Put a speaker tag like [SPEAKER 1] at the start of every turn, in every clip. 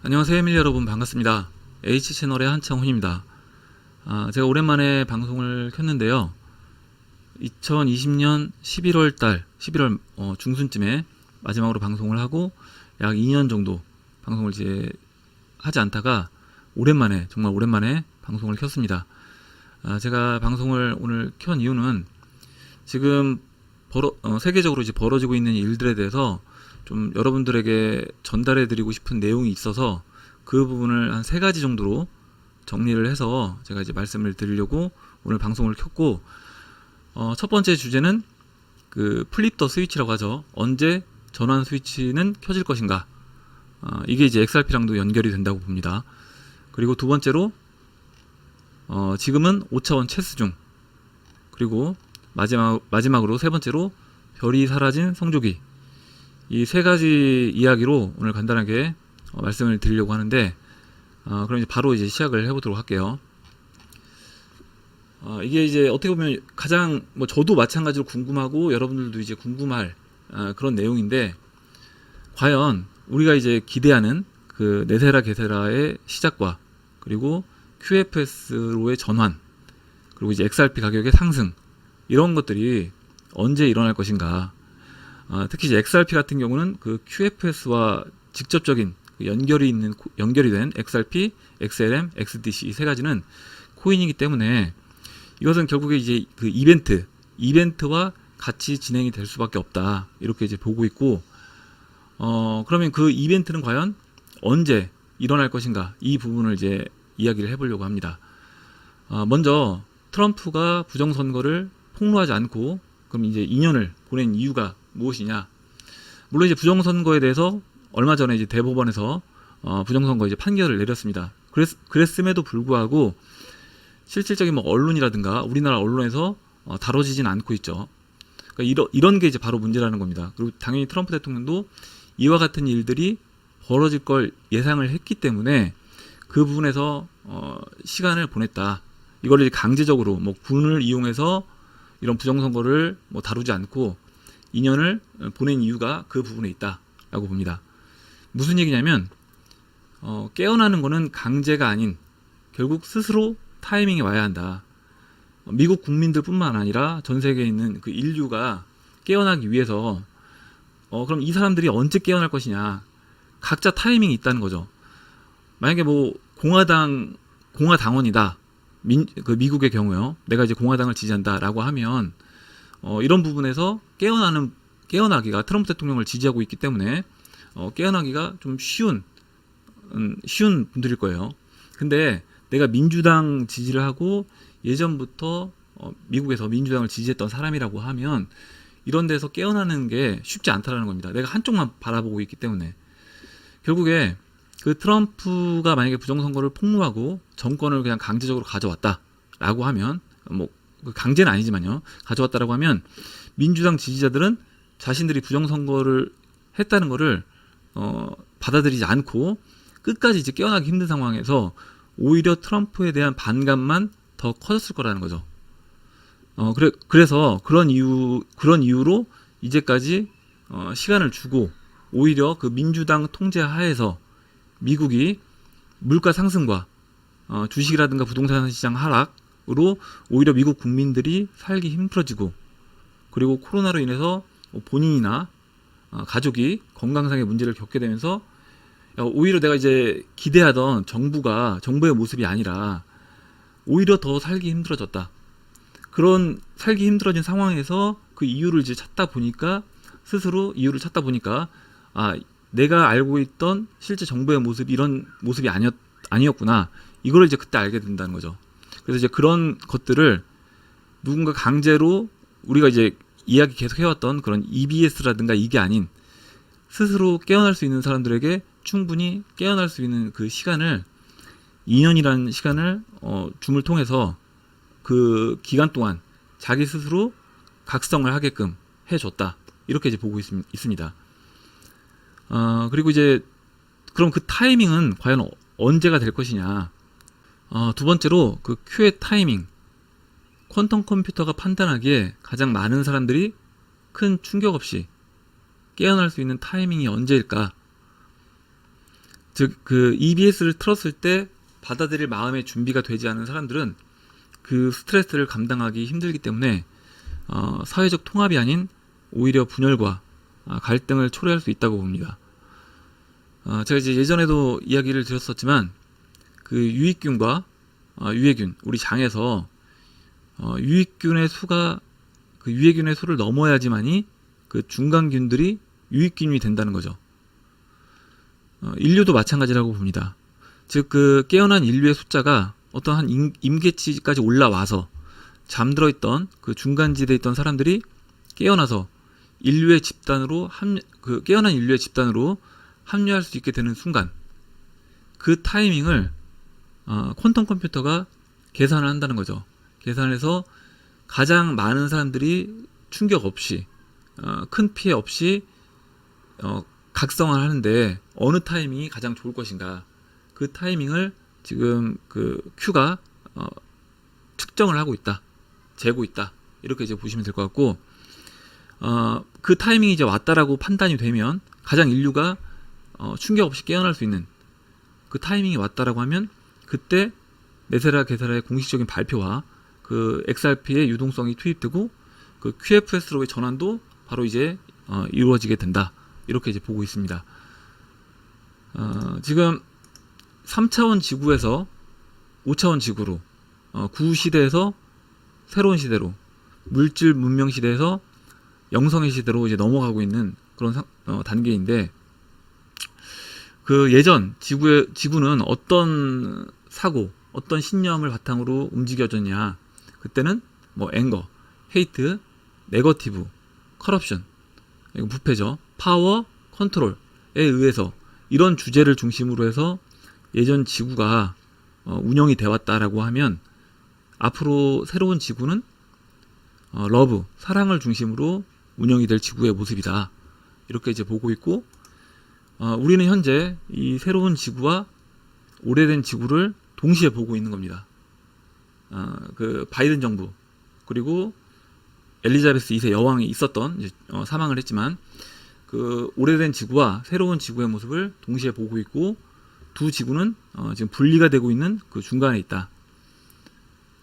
[SPEAKER 1] 안녕하세요, 에밀리 여러분 반갑습니다. H 채널의 한창훈입니다. 아, 제가 오랜만에 방송을 켰는데요. 2020년 11월 달, 11월 어, 중순쯤에 마지막으로 방송을 하고 약 2년 정도 방송을 이제 하지 않다가 오랜만에 정말 오랜만에 방송을 켰습니다. 아, 제가 방송을 오늘 켠 이유는 지금 벌어, 어, 세계적으로 이제 벌어지고 있는 일들에 대해서 좀 여러분들에게 전달해 드리고 싶은 내용이 있어서 그 부분을 한 세 가지 정도로 정리를 해서 제가 이제 말씀을 드리려고 오늘 방송을 켰고 어, 첫 번째 주제는 그 플립 더 스위치라고 하죠. 언제 전환 스위치는 켜질 것인가? 어, 이게 이제 XRP랑도 연결이 된다고 봅니다. 그리고 두 번째로 어, 지금은 5차원 체스 중. 그리고 마지막 마지막으로 세 번째로 별이 사라진 성조기. 이 세 가지 이야기로 오늘 간단하게 어, 말씀을 드리려고 하는데 어, 그럼 이제 바로 이제 시작을 해보도록 할게요. 어, 이게 이제 어떻게 보면 가장 뭐 저도 마찬가지로 궁금하고 여러분들도 이제 궁금할 어, 그런 내용인데 과연 우리가 이제 기대하는 그 네세라 게세라의 시작과 그리고 QFS로의 전환 그리고 이제 XRP 가격의 상승 이런 것들이 언제 일어날 것인가 아, 특히 이제 XRP 같은 경우는 그 QFS와 직접적인 그 연결이 있는 코- 연결이 된 XRP, XLM, XDC 이 세 가지는 코인이기 때문에 이것은 결국에 이제 그 이벤트, 이벤트와 같이 진행이 될 수밖에 없다 이렇게 이제 보고 있고 어 그러면 그 이벤트는 과연 언제 일어날 것인가 이 부분을 이제 이야기를 해보려고 합니다. 어, 먼저 트럼프가 부정 선거를 폭로하지 않고 그럼 이제 2년을 보낸 이유가 무엇이냐? 물론 이제 부정선거에 대해서 얼마 전에 이제 대법원에서 어, 부정선거 이제 판결을 내렸습니다. 그랬, 그랬음에도 불구하고 실질적인 뭐 언론이라든가 우리나라 언론에서 어, 다뤄지진 않고 있죠. 그러니까 이러, 이런 게 이제 바로 문제라는 겁니다. 그리고 당연히 트럼프 대통령도 이와 같은 일들이 벌어질 걸 예상을 했기 때문에 그 부분에서 어, 시간을 보냈다. 이걸 이제 강제적으로 뭐 군을 이용해서 이런 부정선거를 뭐 다루지 않고 2년을 보낸 이유가 그 부분에 있다라고 봅니다. 무슨 얘기냐면 어, 깨어나는 거는 강제가 아닌 결국 스스로 타이밍이 와야 한다. 어, 미국 국민들뿐만 아니라 전 세계에 있는 그 인류가 깨어나기 위해서 어, 그럼 이 사람들이 언제 깨어날 것이냐? 각자 타이밍이 있다는 거죠. 만약에 뭐 공화당 공화당원이다. 민, 그 미국의 경우요. 내가 이제 공화당을 지지한다라고 하면 어, 이런 부분에서 깨어나는 깨어나기가 트럼프 대통령을 지지하고 있기 때문에 어, 깨어나기가 좀 쉬운 음, 쉬운 분들일 거예요. 근데 내가 민주당 지지를 하고 예전부터 어, 미국에서 민주당을 지지했던 사람이라고 하면 이런 데서 깨어나는 게 쉽지 않다라는 겁니다. 내가 한쪽만 바라보고 있기 때문에 결국에 그 트럼프가 만약에 부정선거를 폭로하고 정권을 그냥 강제적으로 가져왔다라고 하면 뭐그 강제는 아니지만요 가져왔다라고 하면 민주당 지지자들은 자신들이 부정선거를 했다는 거를 어, 받아들이지 않고 끝까지 이제 깨어나기 힘든 상황에서 오히려 트럼프에 대한 반감만 더 커졌을 거라는 거죠. 어, 그래, 그래서 그런 이유, 그런 이유로 이제까지 어, 시간을 주고 오히려 그 민주당 통제 하에서 미국이 물가 상승과 어, 주식이라든가 부동산 시장 하락 으로 오히려 미국 국민들이 살기 힘들어지고 그리고 코로나로 인해서 뭐 본인이나 어, 가족이 건강상의 문제를 겪게 되면서 야, 오히려 내가 이제 기대하던 정부가 정부의 모습이 아니라 오히려 더 살기 힘들어졌다. 그런 살기 힘들어진 상황에서 그 이유를 이제 찾다 보니까 스스로 이유를 찾다 보니까 아 내가 알고 있던 실제 정부의 모습이 이런 모습이 아니었 아니었구나 이거를 이제 그때 알게 된다는 거죠. 그래서 이제 그런 것들을 누군가 강제로 우리가 이제 이야기 계속 해왔던 그런 EBS라든가 이게 아닌 스스로 깨어날 수 있는 사람들에게 충분히 깨어날 수 있는 그 시간을 2년이라는 시간을 어, 줌을 통해서 그 기간 동안 자기 스스로 각성을 하게끔 해줬다 이렇게 이제 보고 있, 있습니다. 어, 그리고 이제 그럼 그 타이밍은 과연 어- 언제가 될 것이냐? 어, 두 번째로 그 Q의 타이밍, 퀀텀 컴퓨터가 판단하기에 가장 많은 사람들이 큰 충격 없이 깨어날 수 있는 타이밍이 언제일까? 즉 그 EBS를 틀었을 때 받아들일 마음의 준비가 되지 않은 사람들은 그 스트레스를 감당하기 힘들기 때문에 어, 사회적 통합이 아닌 오히려 분열과 아, 갈등을 초래할 수 있다고 봅니다. 어, 제가 이제 예전에도 이야기를 드렸었지만 그 유익균과 어, 유해균 우리 장에서 어, 유익균의 수가 그 유해균의 수를 넘어야지만이 그 중간균들이 유익균이 된다는 거죠. 어, 인류도 마찬가지라고 봅니다. 즉 그 깨어난 인류의 숫자가 어떤 한 임, 임계치까지 올라와서 잠들어 있던 그 중간지대에 있던 사람들이 깨어나서 인류의 집단으로 합, 그 깨어난 인류의 집단으로 합류할 수 있게 되는 순간 그 타이밍을 어, 퀀텀 컴퓨터가 계산을 한다는 거죠. 계산해서 가장 많은 사람들이 충격 없이 어, 큰 피해 없이 어, 각성을 하는데 어느 타이밍이 가장 좋을 것인가. 그 타이밍을 지금 그 Q가 어, 측정을 하고 있다. 재고 있다. 이렇게 이제 보시면 될 것 같고 어, 그 타이밍이 이제 왔다라고 판단이 되면 가장 인류가 어, 충격 없이 깨어날 수 있는 그 타이밍이 왔다라고 하면 그때 네세라 게세라의 공식적인 발표와 그 XRP의 유동성이 투입되고 그 QFS로의 전환도 바로 이제 어, 이루어지게 된다 이렇게 이제 보고 있습니다. 어, 지금 3차원 지구에서 5차원 지구로 어, 구시대에서 새로운 시대로 물질 문명 시대에서 영성의 시대로 이제 넘어가고 있는 그런 상- 어, 단계인데 그 예전 지구의 지구는 어떤 사고, 어떤 신념을 바탕으로 움직여졌냐? 그때는 뭐 앵거, 헤이트, 네거티브, 커럽션, 이거 부패죠. 파워, 컨트롤에 의해서 이런 주제를 중심으로 해서 예전 지구가 어, 운영이 돼 왔다라고 하면 앞으로 새로운 지구는 어, 러브, 사랑을 중심으로 운영이 될 지구의 모습이다. 이렇게 이제 보고 있고 어, 우리는 현재 이 새로운 지구와 오래된 지구를 동시에 보고 있는 겁니다. 어, 그 바이든 정부 그리고 엘리자베스 2세 여왕이 있었던 어, 사망을 했지만 그 오래된 지구와 새로운 지구의 모습을 동시에 보고 있고 두 지구는 어, 지금 분리가 되고 있는 그 중간에 있다.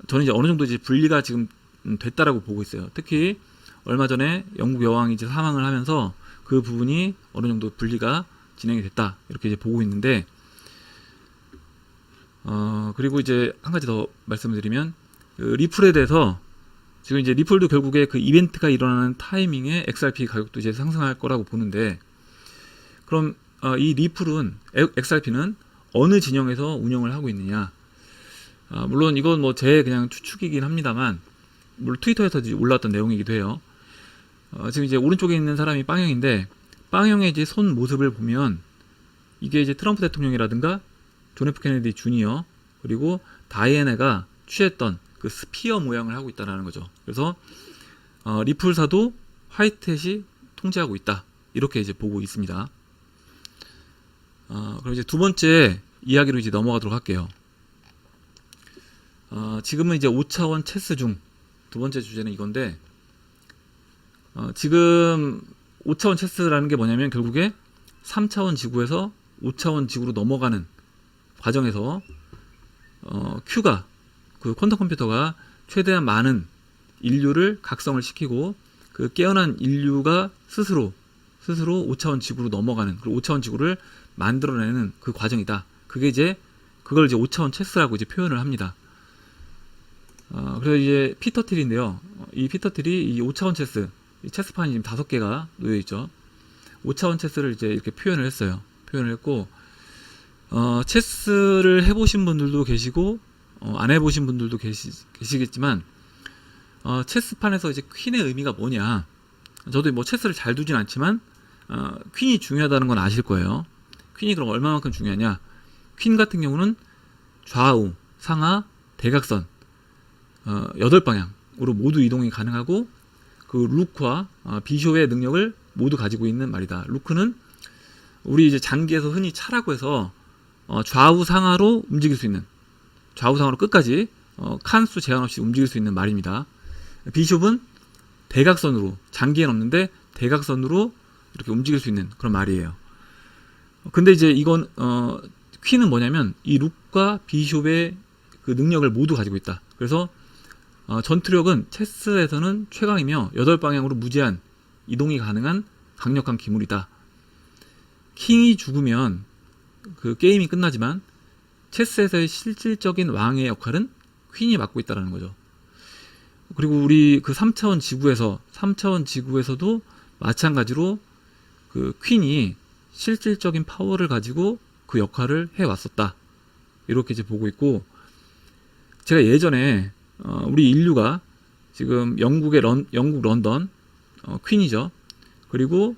[SPEAKER 1] 저는 이제 어느 정도 이제 분리가 지금 음, 됐다라고 보고 있어요. 특히 얼마 전에 영국 여왕이 이제 사망을 하면서 그 부분이 어느 정도 분리가 진행이 됐다 이렇게 이제 보고 있는데 어 그리고 이제 한 가지 더 말씀을 드리면 그 리플에 대해서 지금 이제 리플도 결국에 그 이벤트가 일어나는 타이밍에 XRP 가격도 이제 상승할 거라고 보는데 그럼 어, 이 리플은 XRP는 어느 진영에서 운영을 하고 있느냐 아, 물론 이건 뭐 제 그냥 추측이긴 합니다만 물론 트위터에서 올라왔던 내용이기도 해요. 어, 지금 이제 오른쪽에 있는 사람이 빵형인데 빵형의 이제 손 모습을 보면 이게 이제 트럼프 대통령이라든가 존 F 케네디 주니어 그리고 다이애나가 취했던 그 스피어 모양을 하고 있다라는 거죠. 그래서 어, 리플사도 화이트햇이 통제하고 있다 이렇게 이제 보고 있습니다. 어, 그럼 이제 두 번째 이야기로 이제 넘어가도록 할게요. 어, 지금은 이제 5차원 체스 중 두 번째 주제는 이건데 어, 지금 5차원 체스라는 게 뭐냐면 결국에 3차원 지구에서 5차원 지구로 넘어가는 과정에서 어, Q가 그 퀀텀 컴퓨터가 최대한 많은 인류를 각성을 시키고 그 깨어난 인류가 스스로 스스로 5차원 지구로 넘어가는 그리고 5차원 지구를 만들어내는 그 과정이다. 그게 이제 그걸 이제 5차원 체스라고 이제 표현을 합니다. 어, 그래서 이제 피터 틸인데요. 어, 이 피터 틸이 이 5차원 체스, 이 체스판이 지금 다섯 개가 놓여 있죠. 5차원 체스를 이제 이렇게 표현을 했어요. 표현을 했고, 어, 체스를 해보신 분들도 계시고, 어, 안 해보신 분들도 계시, 계시겠지만, 어, 체스판에서 이제 퀸의 의미가 뭐냐. 저도 뭐 체스를 잘 두진 않지만, 어, 퀸이 중요하다는 건 아실 거예요. 퀸이 그럼 얼마만큼 중요하냐. 퀸 같은 경우는 좌우, 상하, 대각선, 어, 8방향으로 모두 이동이 가능하고 그 루크와 어, 비쇼의 능력을 모두 가지고 있는 말이다. 루크는 우리 이제 장기에서 흔히 차라고 해서 어, 좌우 상하로 움직일 수 있는 좌우 상하로 끝까지 어, 칸수 제한 없이 움직일 수 있는 말입니다. 비숍은 대각선으로 장기엔 없는데 대각선으로 이렇게 움직일 수 있는 그런 말이에요. 근데 이제 이건 어 퀸은 뭐냐면 이 룩과 비숍의 그 능력을 모두 가지고 있다. 그래서 어, 전투력은 체스에서는 최강이며 여덟 방향으로 무제한 이동이 가능한 강력한 기물이다. 킹이 죽으면 그 게임이 끝나지만 체스에서의 실질적인 왕의 역할은 퀸이 맡고 있다라는 거죠. 그리고 우리 그 3차원 지구에서 3차원 지구에서도 마찬가지로 그 퀸이 실질적인 파워를 가지고 그 역할을 해 왔었다. 이렇게 이제 보고 있고 제가 예전에 어, 우리 인류가 지금 영국의 런, 영국 런던 어, 퀸이죠. 그리고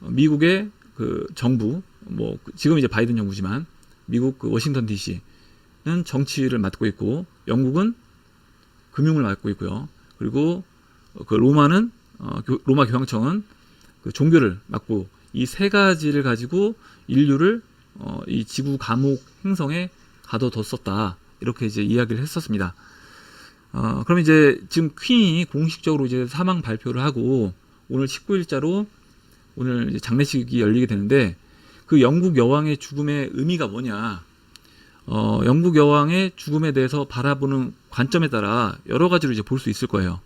[SPEAKER 1] 어, 미국의 그 정부 뭐 지금 이제 바이든 정부지만 미국 그 워싱턴 DC는 정치를 맡고 있고 영국은 금융을 맡고 있고요. 그리고 그 로마는 어, 교- 로마 교황청은 그 종교를 맡고 이 세 가지를 가지고 인류를 어, 이 지구 감옥 행성에 가둬뒀었다 이렇게 이제 이야기를 했었습니다. 어, 그럼 이제 지금 퀸이 공식적으로 이제 사망 발표를 하고 오늘 19일자로 오늘 이제 장례식이 열리게 되는데 그 영국 여왕의 죽음의 의미가 뭐냐? 어, 영국 여왕의 죽음에 대해서 바라보는 관점에 따라 여러 가지로 이제 볼 수 있을 거예요.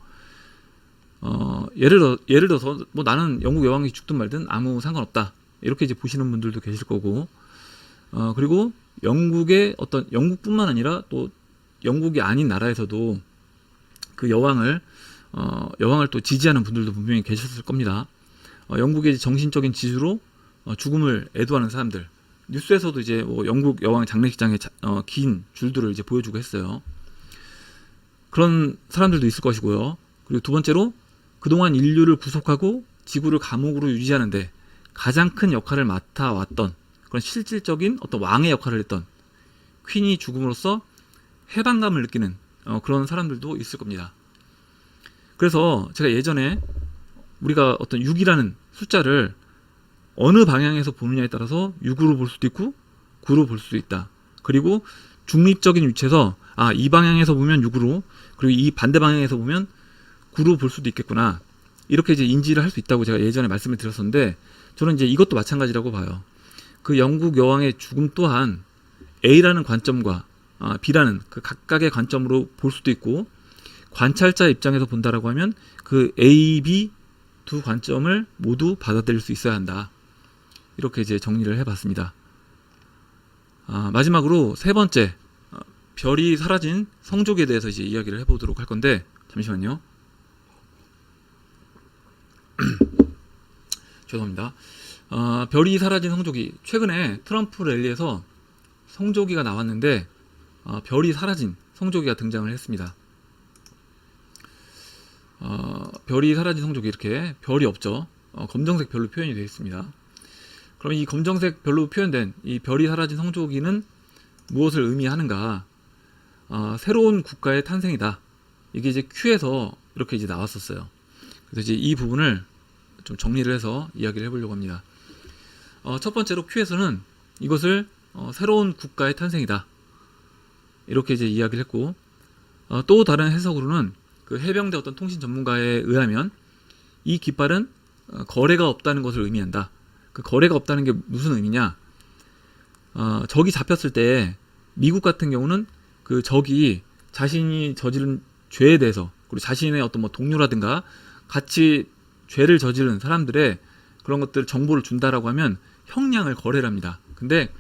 [SPEAKER 1] 어, 예를 들어 예를 들어서 뭐 나는 영국 여왕이 죽든 말든 아무 상관없다 이렇게 이제 보시는 분들도 계실 거고 어, 그리고 영국의 어떤 영국뿐만 아니라 또 영국이 아닌 나라에서도 그 여왕을 어, 여왕을 또 지지하는 분들도 분명히 계셨을 겁니다. 어, 영국의 정신적인 지주로 어, 죽음을 애도하는 사람들 뉴스에서도 이제 뭐 영국 여왕 장례식장에 자- 어, 긴 줄들을 이제 보여주고 했어요. 그런 사람들도 있을 것이고요. 그리고 두 번째로 그동안 인류를 구속하고 지구를 감옥으로 유지하는데 가장 큰 역할을 맡아왔던 그런 실질적인 어떤 왕의 역할을 했던 퀸이 죽음으로써 해방감을 느끼는 어, 그런 사람들도 있을 겁니다. 그래서 제가 예전에 우리가 어떤 6이라는 숫자를 어느 방향에서 보느냐에 따라서 6으로 볼 수도 있고 9로 볼 수도 있다. 그리고 중립적인 위치에서 아, 이 방향에서 보면 6으로 그리고 이 반대 방향에서 보면 9로 볼 수도 있겠구나. 이렇게 이제 인지를 할 수 있다고 제가 예전에 말씀을 드렸었는데 저는 이제 이것도 마찬가지라고 봐요. 그 영국 여왕의 죽음 또한 A라는 관점과 아, B라는 그 각각의 관점으로 볼 수도 있고 관찰자 입장에서 본다라고 하면 그 A, B 두 관점을 모두 받아들일 수 있어야 한다. 이렇게 이제 정리를 해봤습니다. 아, 마지막으로 세 번째 어, 별이 사라진 성족에 대해서 이제 이야기를 해보도록 할 건데 잠시만요. 죄송합니다. 어, 별이 사라진 성조기 최근에 트럼프 랠리에서 성조기가 나왔는데 어, 별이 사라진 성조기가 등장을 했습니다. 어, 별이 사라진 성조기 이렇게 별이 없죠. 어, 검정색 별로 표현이 되어 있습니다. 그럼 이 검정색 별로 표현된 이 별이 사라진 성조기는 무엇을 의미하는가? 어, 새로운 국가의 탄생이다. 이게 이제 Q에서 이렇게 이제 나왔었어요. 그래서 이제 이 부분을 좀 정리를 해서 이야기를 해보려고 합니다. 어, 첫 번째로 Q에서는 이것을 어, 새로운 국가의 탄생이다. 이렇게 이제 이야기를 했고, 어, 또 다른 해석으로는 그 해병대 어떤 통신 전문가에 의하면 이 깃발은 어, 거래가 없다는 것을 의미한다. 그 거래가 없다는 게 무슨 의미냐? 어, 적이 잡혔을 때 미국 같은 경우는 그 적이 자신이 저지른 죄에 대해서 그리고 자신의 어떤 뭐 동료라든가 같이 죄를 저지른 사람들의 그런 것들 정보를 준다라고 하면 형량을 거래를 합니다. 근데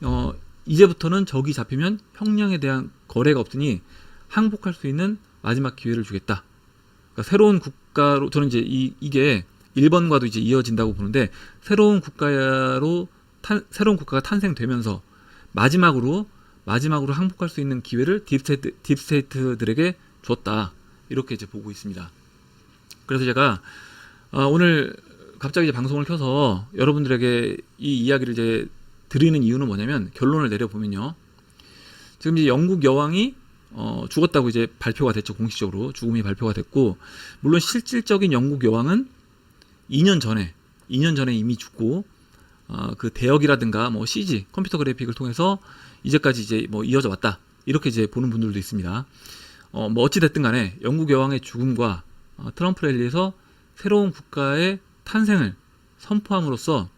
[SPEAKER 1] 어 이제부터는 적이 잡히면 형량에 대한 거래가 없으니 항복할 수 있는 마지막 기회를 주겠다. 그러니까 새로운 국가로 저는 이제 이 이게 1번과도 이제 이어진다고 보는데 새로운 국가로 탄, 새로운 국가가 탄생되면서 마지막으로 마지막으로 항복할 수 있는 기회를 딥스테이트, 딥스테이트들에게 줬다. 이렇게 이제 보고 있습니다. 그래서 제가 아, 오늘 갑자기 이제 방송을 켜서 여러분들에게 이 이야기를 이제 드리는 이유는 뭐냐면 결론을 내려보면요. 지금 이제 영국 여왕이 어, 죽었다고 이제 발표가 됐죠. 공식적으로 죽음이 발표가 됐고 물론 실질적인 영국 여왕은 2년 전에 2년 전에 이미 죽고 어, 그 대역이라든가 뭐 CG 컴퓨터 그래픽을 통해서 이제까지 이제 뭐 이어져 왔다 이렇게 이제 보는 분들도 있습니다. 어, 뭐 어찌 됐든 간에 영국 여왕의 죽음과 어, 트럼프 랠리에서 새로운 국가의 탄생을 선포함으로써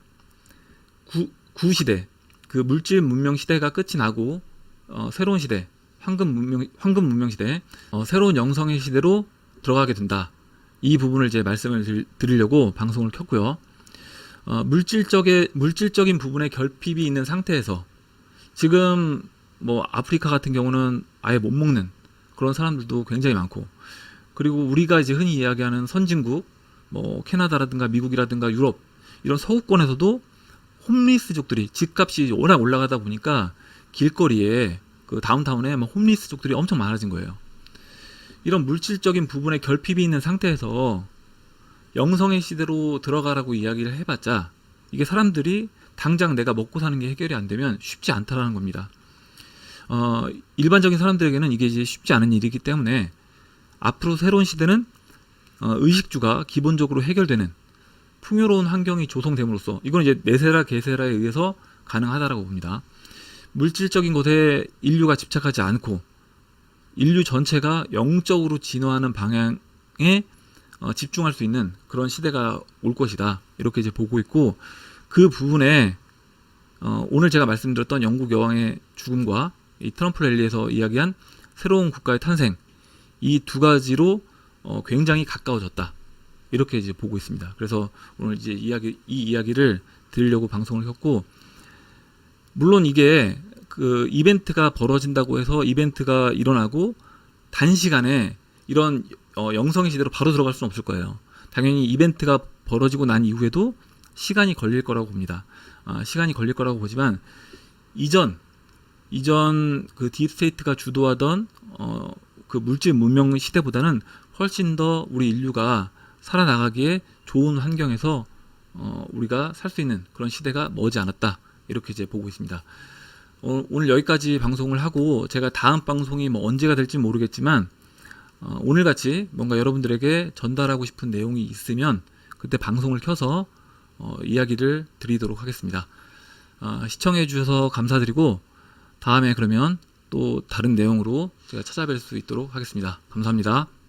[SPEAKER 1] 구, 구 시대 그 물질 문명 시대가 끝이 나고 어, 새로운 시대 황금 문명 황금 문명 시대 어, 새로운 영성의 시대로 들어가게 된다. 이 부분을 이제 말씀을 드- 드리려고 방송을 켰고요. 어, 물질적의 물질적인 부분에 결핍이 있는 상태에서 지금 뭐 아프리카 같은 경우는 아예 못 먹는 그런 사람들도 굉장히 많고 그리고 우리가 이제 흔히 이야기하는 선진국 뭐 캐나다라든가 미국이라든가 유럽 이런 서구권에서도 홈리스족들이 집값이 워낙 올라가다 보니까 길거리에 그 다운타운에 뭐 홈리스족들이 엄청 많아진 거예요. 이런 물질적인 부분에 결핍이 있는 상태에서 영성의 시대로 들어가라고 이야기를 해봤자 이게 사람들이 당장 내가 먹고 사는 게 해결이 안 되면 쉽지 않다라는 겁니다. 어, 일반적인 사람들에게는 이게 이제 쉽지 않은 일이기 때문에 앞으로 새로운 시대는 어, 의식주가 기본적으로 해결되는 풍요로운 환경이 조성됨으로써 이건 이제 네세라 게세라에 의해서 가능하다라고 봅니다. 물질적인 것에 인류가 집착하지 않고 인류 전체가 영적으로 진화하는 방향에 어, 집중할 수 있는 그런 시대가 올 것이다 이렇게 이제 보고 있고 그 부분에 어, 오늘 제가 말씀드렸던 영국 여왕의 죽음과 이 트럼프 랠리에서 이야기한 새로운 국가의 탄생 이 두 가지로 어, 굉장히 가까워졌다 이렇게 이제 보고 있습니다. 그래서 오늘 이제 이야기 이 이야기를 드리려고 방송을 켰고 물론 이게 그 이벤트가 벌어진다고 해서 이벤트가 일어나고 단시간에 이런 어, 영성의 시대로 바로 들어갈 수는 없을 거예요. 당연히 이벤트가 벌어지고 난 이후에도 시간이 걸릴 거라고 봅니다. 아, 시간이 걸릴 거라고 보지만 이전 이전 그 딥스테이트가 주도하던 어, 그 물질 문명 시대보다는 훨씬 더 우리 인류가 살아나가기에 좋은 환경에서 어, 우리가 살 수 있는 그런 시대가 머지 않았다 이렇게 이제 보고 있습니다. 어, 오늘 여기까지 방송을 하고 제가 다음 방송이 뭐 언제가 될지 모르겠지만 어, 오늘 같이 뭔가 여러분들에게 전달하고 싶은 내용이 있으면 그때 방송을 켜서 어, 이야기를 드리도록 하겠습니다. 어, 시청해 주셔서 감사드리고 다음에 그러면 또 다른 내용으로 제가 찾아뵐 수 있도록 하겠습니다. 감사합니다.